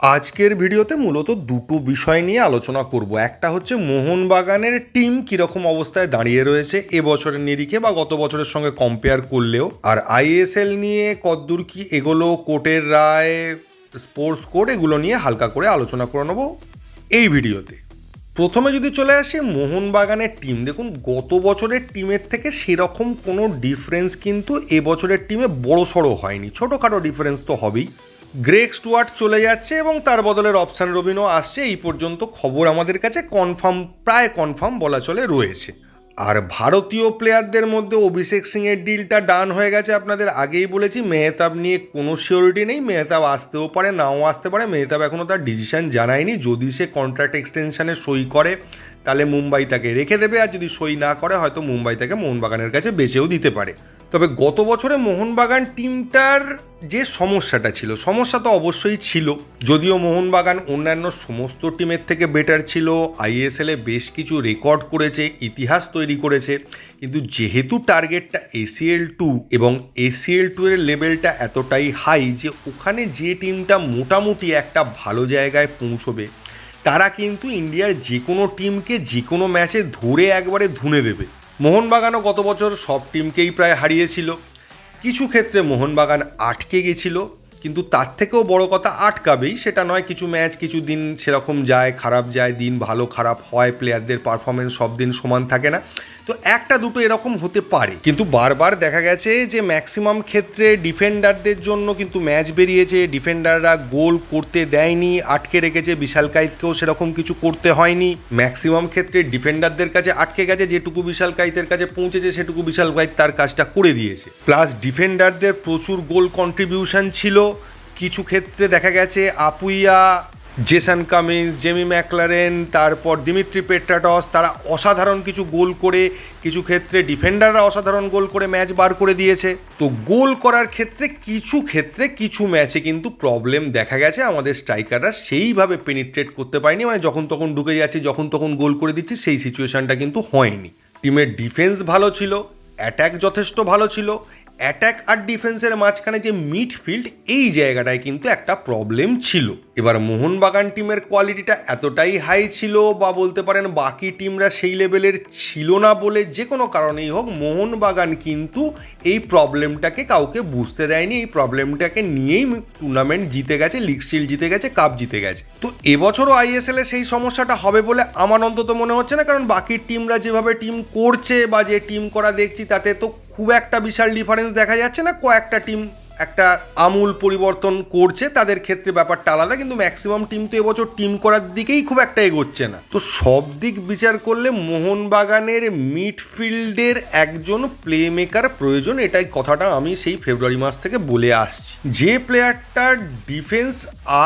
আজকের ভিডিওতে মূলত দুটো বিষয় নিয়ে আলোচনা করব। একটা হচ্ছে মোহনবাগানের টিম কীরকম অবস্থায় দাঁড়িয়ে রয়েছে এবছরের নিরিখে বা গত বছরের সঙ্গে কম্পেয়ার করলেও। আর আইএসএল নিয়ে কদ্দূর কি এগুলো, কোর্টের রায় স্পোর্টস কোড এগুলো নিয়ে হালকা করে আলোচনা করে নেব এই ভিডিওতে। প্রথমে যদি চলে আসি মোহনবাগানের টিম, দেখুন গত বছরের টিমের থেকে সেরকম কোনো ডিফারেন্স কিন্তু এবছরের টিমে বড় সড়ো হয়নি। ছোটোখাটো ডিফারেন্স তো হবেই। গ্রেক স্টুয়ার্ট চলে যাচ্ছে এবং তার বদলের অপশান রবিনও আসছে। এই পর্যন্ত খবর আমাদের কাছে কনফার্ম, প্রায় কনফার্ম বলা চলে রয়েছে। আর ভারতীয় প্লেয়ারদের মধ্যে অভিষেক সিংয়ের ডিলটা ডান হয়ে গেছে আপনাদের আগেই বলেছি। মেহতাব নিয়ে কোনো সিওরিটি নেই। মেহতাব আসতেও পারে, নাও আসতে পারে। মেহতাব এখনও তার ডিসিশন জানায়নি। যদি সে কন্ট্রাক্ট এক্সটেনশানে সই করে, তাহলে মুম্বাই তাকে রেখে দেবে। আর যদি সই না করে, হয়তো মুম্বাই তাকে মোহনবাগানের কাছে বেচেও দিতে পারে। তবে গত বছরে মোহনবাগান টিমটার যে সমস্যাটা ছিল, সমস্যা তো অবশ্যই ছিল। যদিও মোহনবাগান অন্যান্য সমস্ত টিমের থেকে বেটার ছিল আইএসএলে বেশ কিছু রেকর্ড করেছে, ইতিহাস তৈরি করেছে। কিন্তু যেহেতু টার্গেটটা এসিএল টু এবং এসিএল টু এর লেভেলটা এতটাই হাই যে ওখানে যে টিমটা মোটামুটি একটা ভালো জায়গায় পৌঁছবে, তারা কিন্তু ইন্ডিয়ার যে কোনো টিমকে যে কোনো ম্যাচে ধরে একবারে ধুনে দেবে। মোহনবাগানও গত বছর সব টিমকেই প্রায় হারিয়েছিল। কিছু ক্ষেত্রে মোহনবাগান আটকে গেছিল, কিন্তু তার থেকেও বড় কথা আটকাবেই। সেটা নয়, কিছু ম্যাচ, কিছু দিন সেরকম যায়, খারাপ যায়, দিন ভালো খারাপ হয় প্লেয়ারদের পারফরমেন্স সব দিন সমান থাকে না। তো একটা দুটো এরকম হতে পারে। কিন্তু বারবার দেখা গেছে যে ম্যাক্সিমাম ক্ষেত্রে ডিফেন্ডারদের জন্য কিন্তু ম্যাচ বেরিয়েছে ডিফেন্ডাররা গোল করতে দেয়নি, আটকে রেখেছে, বিশাল কাইতকেও সেরকম কিছু করতে হয়নি। ম্যাক্সিমাম ক্ষেত্রে ডিফেন্ডারদের কাছে আটকে গেছে, যেটুকু বিশাল কাইতের কাছে পৌঁছেছে, সেটুকু বিশাল কাইত তার কাজটা করে দিয়েছে। প্লাস ডিফেন্ডারদের প্রচুর গোল কন্ট্রিবিউশন ছিল। কিছু ক্ষেত্রে দেখা গেছে, Apuia Jason Cummins, Jamie Maclaren, তারপর দিমিত্রি পেট্রাটস, তারা অসাধারণ কিছু গোল করে, কিছু ক্ষেত্রে ডিফেন্ডাররা অসাধারণ গোল করে ম্যাচ বার করে দিয়েছে। তো গোল করার ক্ষেত্রে কিছু ক্ষেত্রে কিছু ম্যাচে কিন্তু প্রবলেম দেখা গেছে, আমাদের স্ট্রাইকাররা সেইভাবে পেনিট্রেট করতে পারেনি। মানে যখন তখন ঢুকে যাচ্ছে, যখন তখন গোল করে দিচ্ছে, সেই সিচুয়েশনটা কিন্তু হয়নি। টিমের ডিফেন্স ভালো ছিল অ্যাট্যাক যথেষ্ট ভালো ছিল অ্যাট্যাক আর ডিফেন্সের মাঝখানে যে মিডফিল্ড এই জায়গাটায় কিন্তু একটা প্রবলেম ছিল। এবার মোহনবাগান টিমের কোয়ালিটিটা এতটাই হাই ছিল বা বলতে পারেন বাকি টিমরা সেই লেভেলের ছিল না বলে যে কোনো কারণেই হোক, মোহনবাগান কিন্তু এই প্রবলেমটাকে কাউকে বুঝতে দেয়নি। এই প্রবলেমটাকে নিয়েই টুর্নামেন্ট জিতে গেছে লিগ স্টিল জিতে গেছে কাপ জিতে গেছে। তো এবছরও আইএসএল সেই সমস্যাটা হবে বলে আমার অন্তত মনে হচ্ছে না, কারণ বাকি টিমরা যেভাবে টিম করছে বা যে টিম করা দেখছি, তাতে তো খুব একটা বিশাল ডিফারেন্স দেখা যাচ্ছে না কয়েকটা টিম একটা আমূল পরিবর্তন করছে, তাদের ক্ষেত্রে ব্যাপারটা আলাদা, কিন্তু ম্যাক্সিমাম টিম তো এবছর টিম করার দিকেই খুব একটা এগোচ্ছে না। তো সব দিক বিচার করলে মোহনবাগানের মিডফিল্ডের একজন প্লে মেকার প্রয়োজন, এটাই কথাটা আমি সেই ফেব্রুয়ারি মাস থেকে বলে আসছি। যে প্লেয়ারটার ডিফেন্স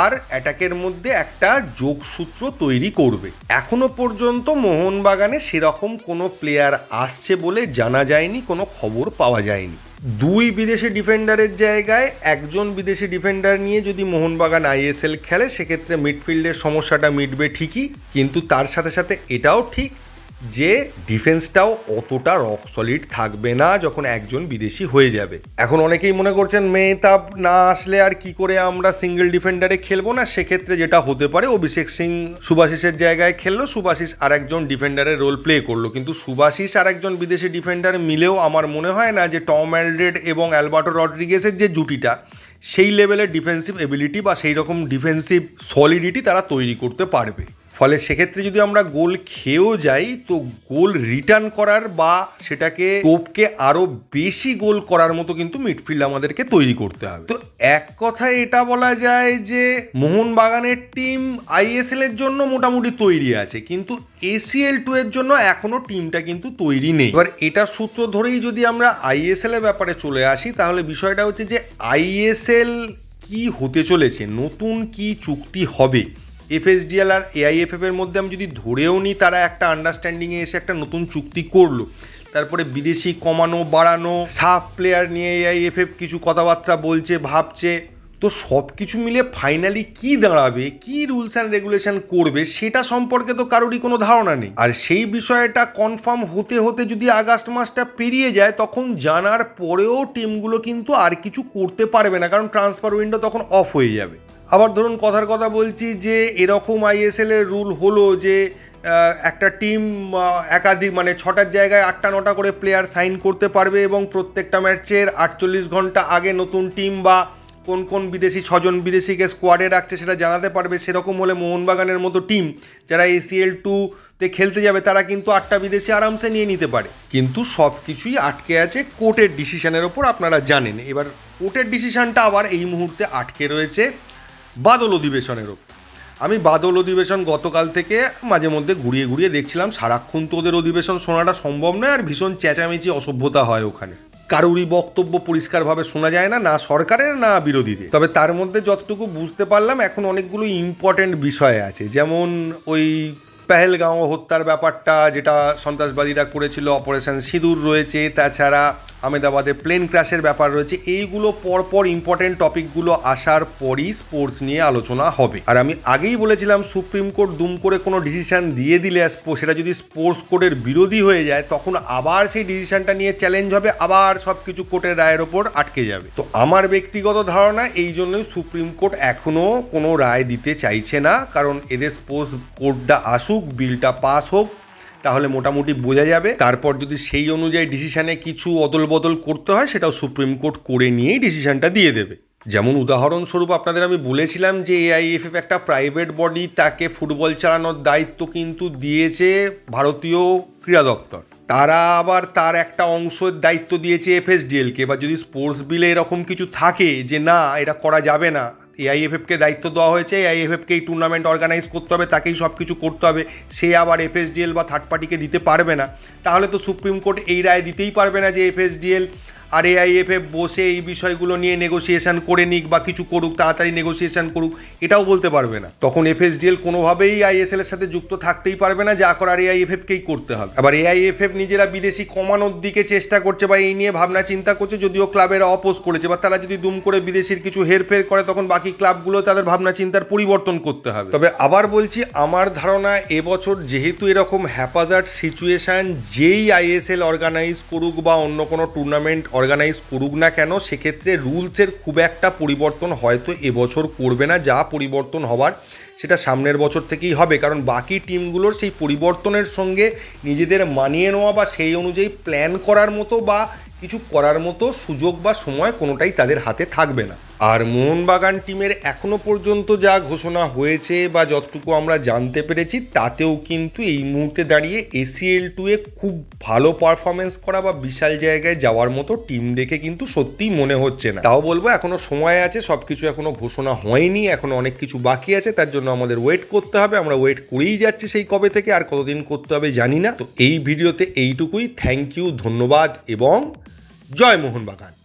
আর অ্যাটাকের মধ্যে একটা যোগসূত্র তৈরি করবে। এখনও পর্যন্ত মোহনবাগানে সেরকম কোনো প্লেয়ার আসছে বলে জানা যায়নি, কোনো খবর পাওয়া যায়নি। দুই বিদেশি ডিফেন্ডারের জায়গায় একজন বিদেশি ডিফেন্ডার নিয়ে যদি মোহনবাগান আইএসএল খেলে, সেক্ষেত্রে মিডফিল্ডের সমস্যাটা মিটবে ঠিকই, কিন্তু তার সাথে সাথে এটাও ঠিক যে ডিফেন্সটাও অতটা রক সলিড থাকবে না যখন একজন বিদেশি হয়ে যাবে। এখন অনেকেই মনে করছেন, মেহতাব না আসলে আর কি করে আমরা সিঙ্গেল ডিফেন্ডারে খেলব না? সেক্ষেত্রে যেটা হতে পারে, অভিষেক সিং সুভাশিসের জায়গায় খেললো সুভাশিস আর একজন ডিফেন্ডারের রোল প্লে করল। কিন্তু সুভাশিস আর একজন বিদেশি ডিফেন্ডার মিলেও আমার মনে হয় না যে টম অ্যালড্রেড এবং অ্যালবার্টো রড্রিগেসের যে জুটিটা, সেই লেভেলের ডিফেন্সিভ এবিলিটি বা সেই রকম ডিফেন্সিভ সলিডিটি তারা তৈরি করতে পারবে। ফলে সেক্ষেত্রে যদি আমরা গোল খেয়েও যাই, তো গোল রিটার্ন করার বা সেটাকে টোপকে আরও বেশি গোল করার মতো কিন্তু মিডফিল্ড আমাদেরকে তৈরি করতে হবে। তো এক কথায় এটা বলা যায় যে, মোহনবাগানের টিম আইএসএল এর জন্য মোটামুটি তৈরি আছে, কিন্তু এসিএল টু এর জন্য এখনও টিমটা কিন্তু তৈরি নেই। এবার এটা সূত্র ধরেই যদি আমরা আইএসএল এর ব্যাপারে চলে আসি, তাহলে বিষয়টা হচ্ছে যে আইএসএল কি হতে চলেছে, নতুন কি চুক্তি হবে? এফএসডিএল আর এআইএফএফ এর মধ্যে আমি যদি ধরেও নিই, তারা একটা আন্ডারস্ট্যান্ডিংয়ে এসে একটা নতুন চুক্তি করল। তারপরে বিদেশি কমানো, বাড়ানো সাফ প্লেয়ার নিয়ে এআইএফএফ কিছু কথাবার্তা বলছে, ভাবছে। তো সব কিছু মিলে ফাইনালি কি দাঁড়াবে, কি রুলস অ্যান্ড রেগুলেশন করবে, সেটা সম্পর্কে তো কারোরই কোনো ধারণা নেই। আর সেই বিষয়টা কনফার্ম হতে হতে যদি আগস্ট মাসটা পেরিয়ে যায়, তখন জানার পরেও টিমগুলো কিন্তু আর কিছু করতে পারবে না, কারণ ট্রান্সফার উইন্ডো তখন অফ হয়ে যাবে। আবার ধরুন কথার কথা বলছি যে এরকম আইএসএল এর রুল হলো যে একটা টিম একাধিক মানে ছটার জায়গায় আটটা নটা করে প্লেয়ার সাইন করতে পারবে এবং প্রত্যেকটা ম্যাচের আটচল্লিশ ঘণ্টা আগে নতুন টিম বা কোন কোন বিদেশি ছজন বিদেশিকে স্কোয়াডে রাখছে সেটা জানাতে পারবে। সেরকম হলে মোহনবাগানের মতো টিম যারা এসিএল টুতে খেলতে যাবে, তারা কিন্তু আটটা বিদেশি আরামসে নিয়ে নিতে পারে। কিন্তু সব কিছুই আটকে আছে কোর্টের ডিসিশনের ওপর, আপনারা জানেন। এবার কোর্টের ডিসিশনটা আবার এই মুহূর্তে আটকে রয়েছে। বাদল অধিবেশনের ওপর। আমি বাদল অধিবেশন গতকাল থেকে মাঝে মধ্যে ঘুরিয়ে ঘুরিয়ে দেখছিলাম, সারাক্ষণ তো ওদের অধিবেশন শোনাটা সম্ভব নয় আর ভীষণ চেঁচামেচি, অসভ্যতা হয় ওখানে। কারুরই বক্তব্য পরিষ্কারভাবে শোনা যায় না না সরকারের, না বিরোধীদের। তবে তার মধ্যে যতটুকু বুঝতে পারলাম, এখন অনেকগুলো ইম্পর্টেন্ট বিষয় আছে। যেমন ওই পেহেলগাঁও হত্যার ব্যাপারটা, যেটা সন্ত্রাসবাদীরা করেছিল অপারেশন সিঁদুর রয়েছে। তাছাড়া আহমেদাবাদে প্লেন ক্র্যাশের ব্যাপার রয়েছে। এইগুলো পরপর ইম্পর্টেন্ট টপিকগুলো আসার পরই স্পোর্টস নিয়ে আলোচনা হবে। আর আমি আগেই বলেছিলাম, সুপ্রিম কোর্ট দুম করে কোনো ডিসিশন দিয়ে দিলে সেটা যদি স্পোর্টস কোর্টের বিরোধী হয়ে যায়, তখন আবার সেই ডিসিশনটা নিয়ে চ্যালেঞ্জ হবে, আবার সব কিছু কোর্টের রায়ের ওপর আটকে যাবে। তো আমার ব্যক্তিগত ধারণা, এই জন্যই সুপ্রিম কোর্ট এখনও কোনো রায় দিতে চাইছে না, কারণ এদের স্পোর্টস কোর্টটা আসুক বিলটা পাস হোক তাহলে মোটামুটি বোঝা যাবে। তারপর যদি সেই অনুযায়ী ডিসিশনে কিছু অদল বদল করতে হয়, সেটাও সুপ্রিম কোর্ট করে নিয়েই ডিসিশনটা দিয়ে দেবে। যেমন উদাহরণস্বরূপ আপনাদের আমি বলেছিলাম যে এআইএফএফ একটা প্রাইভেট বডি তাকে ফুটবল চালানোর দায়িত্ব কিন্তু দিয়েছে ভারতীয় ক্রীড়া দপ্তর। তারা আবার তার একটা অংশের দায়িত্ব দিয়েছে এফএসডিএলকে বা যদি স্পোর্টস বিলে এরকম কিছু থাকে যে না, এটা করা যাবে না এআইএফএফকে দায়িত্ব দেওয়া হয়েছে, এআইএফএফকে এই টুর্নামেন্ট অর্গানাইজ করতে হবে, তাকেই সব কিছু করতে হবে। সে আবার এফএসডিএল বা থার্ড পার্টিকে দিতে পারবে না। তাহলে তো সুপ্রিম কোর্ট এই রায় দিতেই পারবে না যে এফএসডিএল আর এআইএফএফ বসে এই বিষয়গুলো নিয়ে নেগোসিয়েশন করে নিক বা কিছু করুক, তাড়াতাড়ি নেগোসিয়েশন করুক, এটাও বলতে পারবে না। তখন এফএসডিএল কোনোভাবেই আইএসএল এর সাথে যুক্ত থাকতেই পারবে না যা করার এআইএফএফকেই করতে হবে। আবার এআইএফএফ নিজেরা বিদেশি কমানোর দিকে চেষ্টা করছে বা এই নিয়ে ভাবনা চিন্তা করছে, যদিও ক্লাবেরা অপোজ করেছে, বা তারা যদি দুম করে বিদেশির কিছু হেরফের করে, তখন বাকি ক্লাবগুলো তাদের ভাবনা চিন্তার পরিবর্তন করতে হবে। তবে আবার বলছি, আমার ধারণা এবছর যেহেতু এরকম হ্যাপাজার্ড সিচুয়েশন যেই আইএসএল অর্গানাইজ করুক বা অন্য কোনো টুর্নামেন্ট অর্গানাইজ করুক না কেন, সেক্ষেত্রে রুলসের খুব একটা পরিবর্তন হয়তো এবছর করবে না। যা পরিবর্তন হওয়ার সেটা সামনের বছর থেকেই হবে। কারণ বাকি টিমগুলোর সেই পরিবর্তনের সঙ্গে নিজেদের মানিয়ে নেওয়া বা সেই অনুযায়ী প্ল্যান করার মতো বা কিছু করার মতো সুযোগ বা সময় কোনোটাই তাদের হাতে থাকবে না। আর মোহনবাগান টিমের এখনও পর্যন্ত যা ঘোষণা হয়েছে বা যতটুকু আমরা জানতে পেরেছি, তাতেও কিন্তু এই মুহূর্তে দাঁড়িয়ে এসিএল টু এ খুব ভালো পারফরমেন্স করা বা বিশাল জায়গায় যাওয়ার মতো টিম দেখে কিন্তু সত্যিই মনে হচ্ছে না। তাও বলব, এখনও সময় আছে সব কিছু এখনও ঘোষণা হয়নি, এখনও অনেক কিছু বাকি আছে, তার জন্য আমাদের ওয়েট করতে হবে, আমরা ওয়েট করেই যাচ্ছি সেই কবে থেকে, আর কতদিন করতে হবে জানি না। তো এই ভিডিওতে এইটুকুই থ্যাংক ইউ ধন্যবাদ, এবং জয় মোহনবাগান।